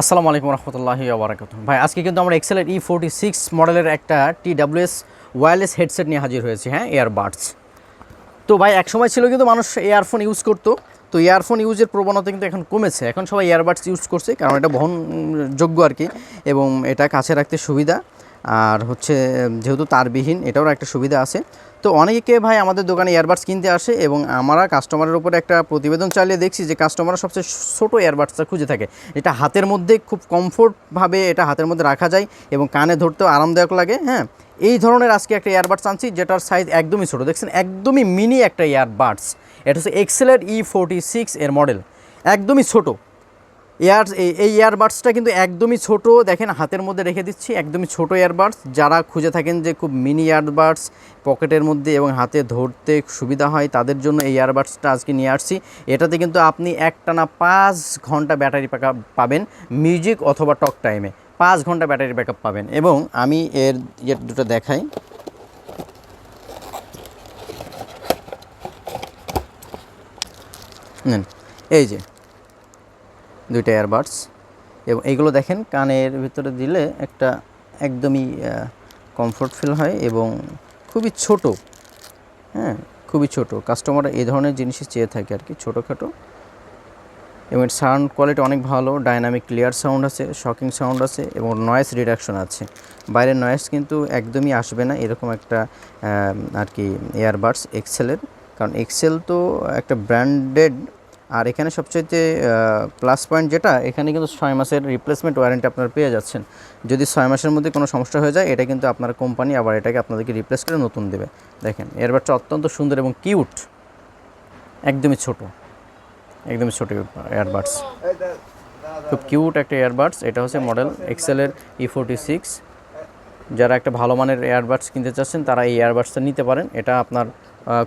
আসসালামু আলাইকুম রহমতুল্লাহি আবরাকাত ভাই, আজকে কিন্তু আমরা এক্সেলের ই ফোরটি সিক্স মডেলের একটা টি ডাব্লিউএস ওয়্যারলেস হেডসেট নিয়ে হাজির হয়েছে হ্যাঁ এয়ারবাডস তো ভাই এক সময় ছিল কিন্তু মানুষ ইয়ারফোন ইউজ করতো, তো ইয়ারফোন ইউজের প্রবণতা কিন্তু এখন কমেছে। এখন সবাই ইয়ারবাডস ইউজ করছে, কারণ এটা বহনযোগ্য আর কি, এবং এটা কাছে রাখতে সুবিধা। আর হচ্ছে, যেহেতু তারবিহীন, এটারও একটা সুবিধা আছে। তো অনেকে ভাই আমাদের দোকানে ইয়ারবাডস কিনতে আসে এবং আমরা কাস্টমারের উপরে একটা প্রতিবেদন চালিয়ে দেখছি যে কাস্টমাররা সবচেয়ে ছোটো ইয়ারবাডসটা খুঁজে থাকে। এটা হাতের মধ্যে খুব কমফোর্টভাবে এটা হাতের মধ্যে রাখা যায় এবং কানে ধরতেও আরামদায়ক লাগে হ্যাঁ? এই ধরনের আজকে একটা ইয়ারবাডস আনছি যেটার সাইজ একদমই ছোটো। দেখছেন, একদমই মিনি একটা ইয়ারবাডস এটা হচ্ছে এক্সেলের ই ফোরটি সিক্স এর মডেল একদমই ছোটো। এয়ার এই ইয়ারবাডসটা কিন্তু একদমই ছোট, দেখেন হাতের মধ্যে রেখে দিচ্ছি, একদমই ছোট ইয়ারবাডস যারা খুঁজে থাকেন যে খুব মিনি ইয়ারবাডস পকেটের মধ্যে এবং হাতে ধরতে সুবিধা হয়, তাদের জন্য এই ইয়ারবাডসটা আজকে নিয়ে আসছি। এটাতে কিন্তু আপনি একটানা পাঁচ ঘণ্টা ব্যাটারি ব্যাকআপ পাবেন মিউজিক অথবা টক টাইমে পাঁচ ঘণ্টা ব্যাটারি ব্যাকআপ পাবেন। এবং আমি এর ইয়ে দুটো দেখাই। এই যে। দুইটা এয়ারবাডস এবং এইগুলো দেখেন কানের ভিতরে দিলে একটা একদমই কমফোর্ট ফিল হয় এবং খুবই ছোট। হ্যাঁ খুবই ছোট। কাস্টমার এই ধরনের জিনিসই চেয়ে থাকে আর কি ছোটোখাটো। এবং এর সাউন্ড কোয়ালিটি অনেক ভালো ডাইনামিক ক্লিয়ার সাউন্ড আছে শকিং সাউন্ড আছে এবং নয়েস রিডাকশন আছে। বাইরের নয়েস কিন্তু একদমই আসবে না এরকম একটা আর কি এয়ারবাডস এক্সেলের কারণ এক্সেল তো একটা ব্র্যান্ডেড আর এখানে সবচাইতে প্লাস পয়েন্ট যেটা, এখানে কিন্তু ছয় মাসের রিপ্লেসমেন্ট ওয়ারেন্টি আপনারা পেয়ে যাচ্ছেন। যদি ছয় মাসের মধ্যে কোনো সমস্যা হয়ে যায়, এটা কিন্তু আপনার কোম্পানি আবার এটাকে আপনাদেরকে রিপ্লেস করে নতুন দেবে। দেখেন এয়ারবাডসটা অত্যন্ত সুন্দর এবং কিউট একদমই ছোট। একদমই ছোট এয়ারবাডস খুব কিউট একটা এয়ারবাডস এটা হচ্ছে মডেল এক্সেলের ই ফোরটি সিক্স যারা একটা ভালো মানের এয়ারবাডস কিনতে চাচ্ছেন, তারা এই এয়ারবাডসটা নিতে পারেন। এটা আপনার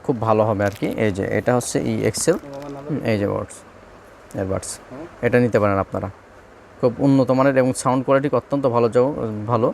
খুব ভালো হবে আর কি। এই যে, এটা হচ্ছে ই এক্সেল এই যে বার্ডস এয়ারবাডস এটা নিতে পারেন আপনারা। খুব উন্নত মানের এবং সাউন্ড কোয়ালিটি অত্যন্ত ভালো ভালো।